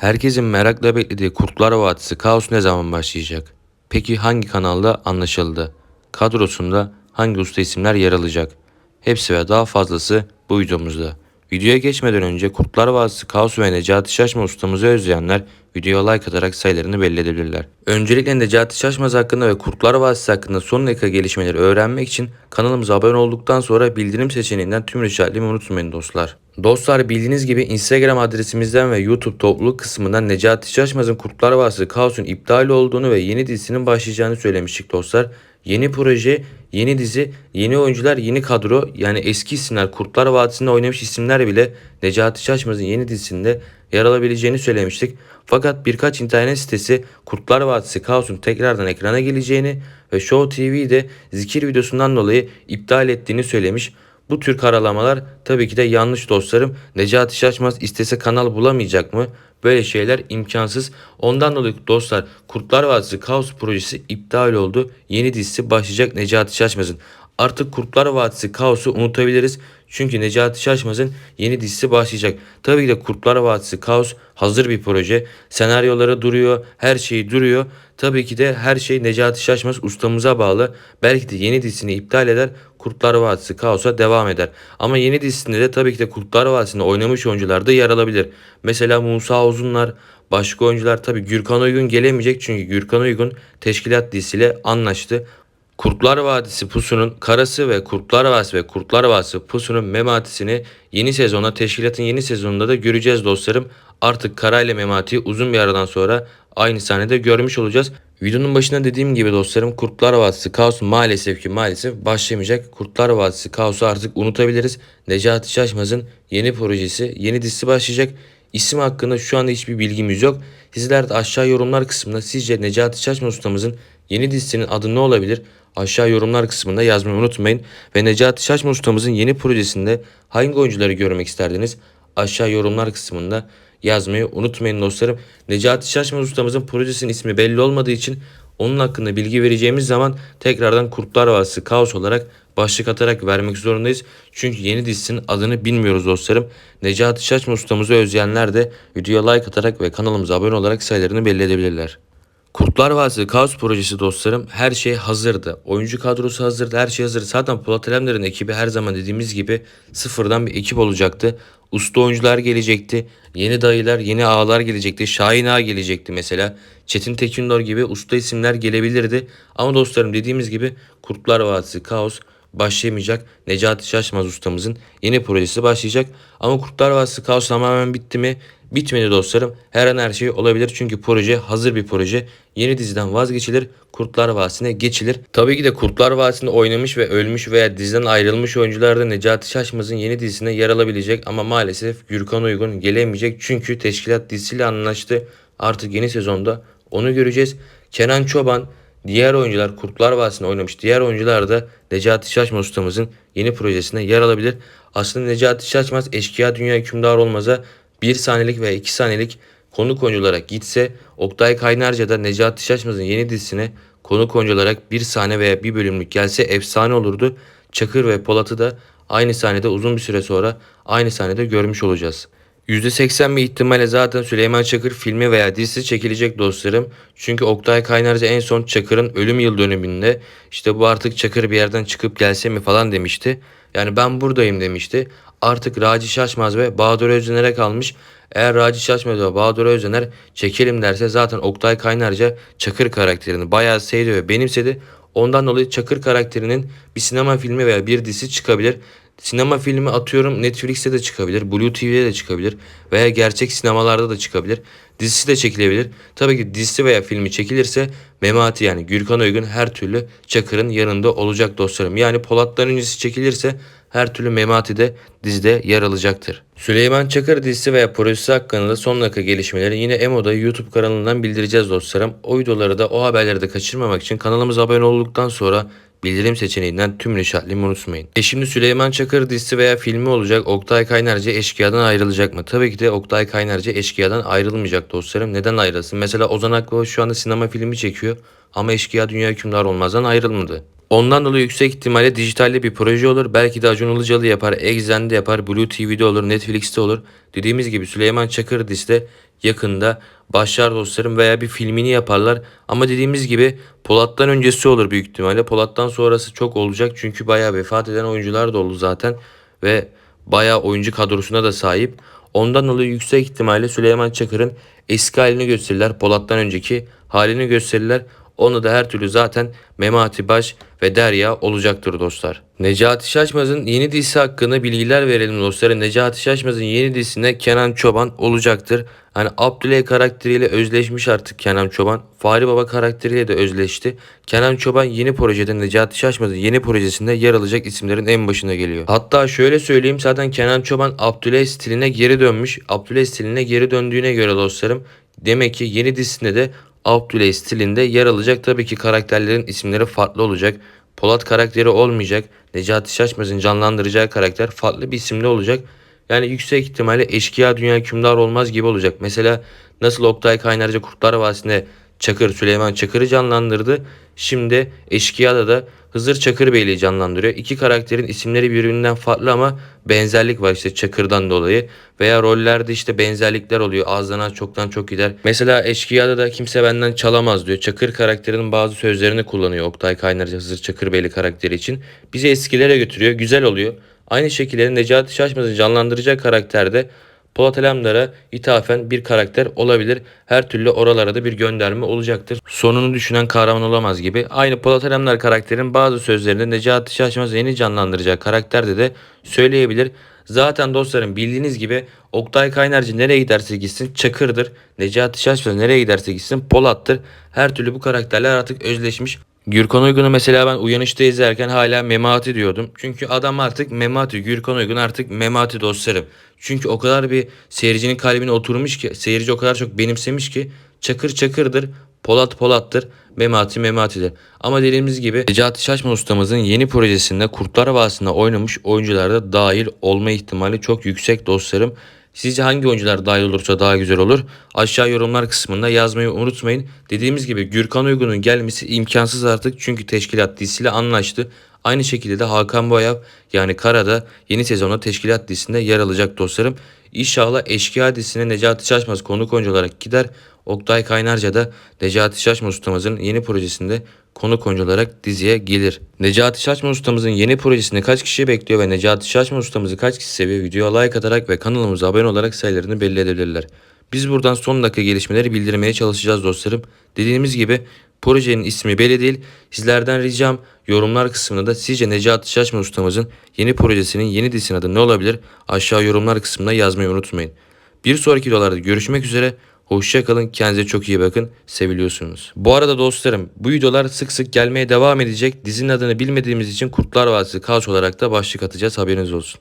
Herkesin merakla beklediği Kurtlar Vadisi Kaos ne zaman başlayacak? Peki hangi kanalda anlaşıldı? Kadrosunda hangi usta isimler yer alacak? Hepsi ve daha fazlası bu videomuzda. Videoya geçmeden önce Kurtlar Vadisi Kaos ve Necati Şaşma ustamızı özleyenler videoya like atarak sayılarını belli edebilirler. Öncelikle Necati Şaşmaz hakkında ve Kurtlar Vadisi hakkında son dakika gelişmeleri öğrenmek için kanalımıza abone olduktan sonra bildirim seçeneğinden tüm işaretlemeyi unutmayın dostlar. Dostlar bildiğiniz gibi Instagram adresimizden ve YouTube topluluk kısmından Necati Şaşmaz'ın Kurtlar Vadisi Kaos'un iptal olduğunu ve yeni dizisinin başlayacağını söylemiştik dostlar. Yeni proje, yeni dizi, yeni oyuncular, yeni kadro yani eski isimler Kurtlar Vadisi'nde oynamış isimler bile Necati Şaşmaz'ın yeni dizisinde yer alabileceğini söylemiştik. Fakat birkaç internet sitesi Kurtlar Vadisi Kaos'un tekrardan ekrana geleceğini ve Show TV'de zikir videosundan dolayı iptal ettiğini söylemiş. Bu tür karalamalar tabii ki de yanlış dostlarım. Necati Şaşmaz istese kanal bulamayacak mı? Böyle şeyler imkansız. Ondan dolayı dostlar Kurtlar Vadisi Kaos projesi iptal oldu. Yeni dizisi başlayacak Necati Şaşmaz'ın. Artık Kurtlar Vadisi Kaos'u unutabiliriz. Çünkü Necati Şaşmaz'ın yeni dizisi başlayacak. Tabii ki de Kurtlar Vadisi Kaos hazır bir proje. Senaryoları duruyor, her şey duruyor. Tabii ki de her şey Necati Şaşmaz ustamıza bağlı. Belki de yeni dizisini iptal eder, Kurtlar Vadisi Kaos'a devam eder. Ama yeni dizisinde de tabii ki de Kurtlar Vadisi'nde oynamış oyuncular da yer alabilir. Mesela Musa Uzunlar, başka oyuncular tabii Gürkan Uygun gelemeyecek çünkü Gürkan Uygun teşkilat dizisiyle anlaştı. Kurtlar Vadisi Pusu'nun Karası ve Kurtlar Vadisi ve Kurtlar Vadisi Pusu'nun Memati'sini yeni sezona teşkilatın yeni sezonunda da göreceğiz dostlarım. Artık Kara ile Memati'yi uzun bir aradan sonra aynı sahnede görmüş olacağız. Videonun başında dediğim gibi dostlarım Kurtlar Vadisi Kaos maalesef ki maalesef başlamayacak. Kurtlar Vadisi Kaos'u artık unutabiliriz. Necati Şaşmaz'ın yeni projesi, yeni dizisi başlayacak. İsim hakkında şu anda hiçbir bilgimiz yok. Sizler de aşağı yorumlar kısmında sizce Necati Şaşmaz ustamızın yeni dizisinin adı ne olabilir? Aşağı yorumlar kısmında yazmayı unutmayın. Ve Necati Şaşmaz ustamızın yeni projesinde hangi oyuncuları görmek isterdiniz? Aşağı yorumlar kısmında yazmayı unutmayın dostlarım. Necati Şaşmaz ustamızın projesinin ismi belli olmadığı için onun hakkında bilgi vereceğimiz zaman tekrardan Kurtlar Vadisi Kaos olarak başlık atarak vermek zorundayız. Çünkü yeni dizisinin adını bilmiyoruz dostlarım. Necati Şaşmaz ustamızı özleyenler de videoya like atarak ve kanalımıza abone olarak sayılarını belli edebilirler. Kurtlar Vadisi Kaos projesi dostlarım her şey hazırdı. Oyuncu kadrosu hazırdı, her şey hazırdı. Zaten Polat Alemdar'ın ekibi her zaman dediğimiz gibi sıfırdan bir ekip olacaktı. Usta oyuncular gelecekti. Yeni dayılar, yeni ağalar gelecekti. Şahin Ağa gelecekti mesela. Çetin Tekindor gibi usta isimler gelebilirdi. Ama dostlarım dediğimiz gibi Kurtlar Vadisi Kaos başlayamayacak. Necati Şaşmaz ustamızın yeni projesi başlayacak. Ama Kurtlar Vadisi Kaos tamamen bitti mi? Bitmedi dostlarım. Her an her şey olabilir çünkü proje hazır bir proje. Yeni diziden vazgeçilir, Kurtlar Vadisi'ne geçilir. Tabii ki de Kurtlar Vadisi'nde oynamış ve ölmüş veya diziden ayrılmış oyuncular da Necati Şaşmaz'ın yeni dizisine yer alabilecek ama maalesef Gürkan Uygun gelemeyecek çünkü teşkilat dizisiyle anlaştı. Artık yeni sezonda onu göreceğiz. Kenan Çoban, diğer oyuncular Kurtlar Vadisi'nde oynamış diğer oyuncular da Necati Şaşmaz ustamızın yeni projesine yer alabilir. Aslında Necati Şaşmaz eşkıya dünya hükümdar olmaza 1 saniyelik veya 2 saniyelik konuk oyuncu olarak gitse Oktay Kaynarca da Necati Şaşmaz'ın yeni dizisine konuk oyuncu olarak bir sahne veya bir bölümlük gelse efsane olurdu. Çakır ve Polat'ı da aynı sahnede uzun bir süre sonra aynı sahnede görmüş olacağız. %80 bir ihtimalle zaten Süleyman Çakır filmi veya dizisi çekilecek dostlarım. Çünkü Oktay Kaynarca en son Çakır'ın ölüm yıl dönümünde işte bu artık Çakır bir yerden çıkıp gelse mi falan demişti. Yani ben buradayım demişti. Artık Raci Şaşmaz ve Bahadır Özdener'e kalmış. Eğer Raci Şaşmaz ve Bahadır Özdener çekelim derse zaten Oktay Kaynarca Çakır karakterini bayağı sevdi ve benimsedi. Ondan dolayı Çakır karakterinin bir sinema filmi veya bir dizisi çıkabilir. Sinema filmi atıyorum Netflix'te de çıkabilir, Blue TV'de de çıkabilir veya gerçek sinemalarda da çıkabilir. Dizisi de çekilebilir. Tabii ki dizisi veya filmi çekilirse Memati yani Gürkan Uygun her türlü Çakır'ın yanında olacak dostlarım. Yani Polat'tan öncesi çekilirse her türlü Memati de dizide yer alacaktır. Süleyman Çakır dizisi veya projesi hakkında da son dakika gelişmeleri yine Emo'da YouTube kanalından bildireceğiz dostlarım. O videoları da o haberleri de kaçırmamak için kanalımıza abone olduktan sonra bildirim seçeneğinden tümünü işaretlemeyi unutmayın. E şimdi Süleyman Çakır dizisi veya filmi olacak. Oktay Kaynarca Eşkıya'dan ayrılacak mı? Tabii ki de Oktay Kaynarca Eşkıya'dan ayrılmayacak dostlarım. Neden ayrılsın? Mesela Ozan Akbaba şu anda sinema filmi çekiyor ama Eşkıya Dünya Hükümdar Olmaz'dan ayrılmadı. Ondan dolayı yüksek ihtimalle dijitalde bir proje olur. Belki de Acun Ilıcalı yapar, Exxen'de yapar, Blue TV'de olur, Netflix'te olur. Dediğimiz gibi Süleyman Çakır dizide yakında başlar dostlarım veya bir filmini yaparlar. Ama dediğimiz gibi Polat'tan öncesi olur büyük ihtimalle. Polat'tan sonrası çok olacak çünkü bayağı vefat eden oyuncular da oldu zaten. Ve bayağı oyuncu kadrosuna da sahip. Ondan dolayı yüksek ihtimalle Süleyman Çakır'ın eski halini gösterirler. Polat'tan önceki halini gösterirler. Onu da her türlü zaten Memati Baş ve Derya olacaktır dostlar. Necati Şaşmaz'ın yeni dizisi hakkında bilgiler verelim dostlara. Necati Şaşmaz'ın yeni dizisinde Kenan Çoban olacaktır. Hani Abdüley karakteriyle özleşmiş artık Kenan Çoban. Fahri Baba karakteriyle de özleşti. Kenan Çoban yeni projede Necati Şaşmaz'ın yeni projesinde yer alacak isimlerin en başına geliyor. Hatta şöyle söyleyeyim zaten Kenan Çoban Abdüley stiline geri dönmüş. Abdüley stiline geri döndüğüne göre dostlarım demek ki yeni dizisinde de Abdüley stilinde yer alacak. Tabii ki karakterlerin isimleri farklı olacak. Polat karakteri olmayacak. Necati Şaşmaz'ın canlandıracağı karakter farklı bir isimli olacak. Yani yüksek ihtimalle eşkıya dünya hükümdar olmaz gibi olacak. Mesela nasıl Oktay Kaynarca Kurtlar Vadisi'nde Çakır, Süleyman Çakır'ı canlandırdı. Şimdi Eşkıya'da da Hızır Çakır Beyliği canlandırıyor. İki karakterin isimleri birbirinden farklı ama benzerlik var işte Çakır'dan dolayı. Veya rollerde işte benzerlikler oluyor. Ağızdan çoktan çok gider. Mesela Eşkıya'da da kimse benden çalamaz diyor. Çakır karakterinin bazı sözlerini kullanıyor Oktay Kaynarca Hızır Çakır Beyli karakteri için. Bizi eskilere götürüyor. Güzel oluyor. Aynı şekilde Necati Şaşmaz'ın canlandıracağı karakterde Polat Alemdar'a ithafen bir karakter olabilir. Her türlü oralara da bir gönderme olacaktır. Sonunu düşünen kahraman olamaz gibi. Aynı Polat Alemdar karakterin bazı sözlerinde Necati Şaşmaz yeni canlandıracağı karakterde de söyleyebilir. Zaten dostlarım bildiğiniz gibi Oktay Kaynarcı nereye giderse gitsin Çakır'dır. Necati Şaşmaz nereye giderse gitsin Polat'tır. Her türlü bu karakterler artık özleşmiş. Gürkan Uygun'u mesela ben uyanışta izlerken hala Memati diyordum. Çünkü adam artık Memati, Gürkan Uygun artık Memati dostlarım. Çünkü o kadar bir seyircinin kalbine oturmuş ki, seyirci o kadar çok benimsemiş ki Çakır Çakır'dır, Polat Polat'tır, Memati Memati'dir. Ama dediğimiz gibi Necati Şaşman ustamızın yeni projesinde Kurtlar Vadisi'nde oynamış oyuncular da dahil olma ihtimali çok yüksek dostlarım. Sizce hangi oyuncular dahil olursa daha güzel olur? Aşağı yorumlar kısmında yazmayı unutmayın. Dediğimiz gibi Gürkan Uygun'un gelmesi imkansız artık çünkü teşkilat dizisiyle anlaştı. Aynı şekilde de Hakan Boyav yani Kara'da yeni sezonda teşkilat dizisinde yer alacak dostlarım. İnşallah Eşkıya dizisine Necati Şaşmaz konuk oyuncu olarak gider. Oktay Kaynarca da Necati Şaşmaz ustamızın yeni projesinde konuk oyuncu olarak diziye gelir. Necati Şaşmaz ustamızın yeni projesini kaç kişi bekliyor ve Necati Şaşmaz ustamızı kaç kişi seviyor videoya like atarak ve kanalımıza abone olarak sayılarını belli edebilirler. Biz buradan son dakika gelişmeleri bildirmeye çalışacağız dostlarım. Dediğimiz gibi projenin ismi belli değil. Sizlerden ricam yorumlar kısmında da sizce Necati Şaşmaz ustamızın yeni projesinin yeni dizisinin adı ne olabilir? Aşağı yorumlar kısmında yazmayı unutmayın. Bir sonraki videolarda görüşmek üzere. Hoşçakalın. Kendinize çok iyi bakın. Seviliyorsunuz. Bu arada dostlarım bu videolar sık sık gelmeye devam edecek. Dizinin adını bilmediğimiz için Kurtlar Vadisi Kaos olarak da başlık atacağız. Haberiniz olsun.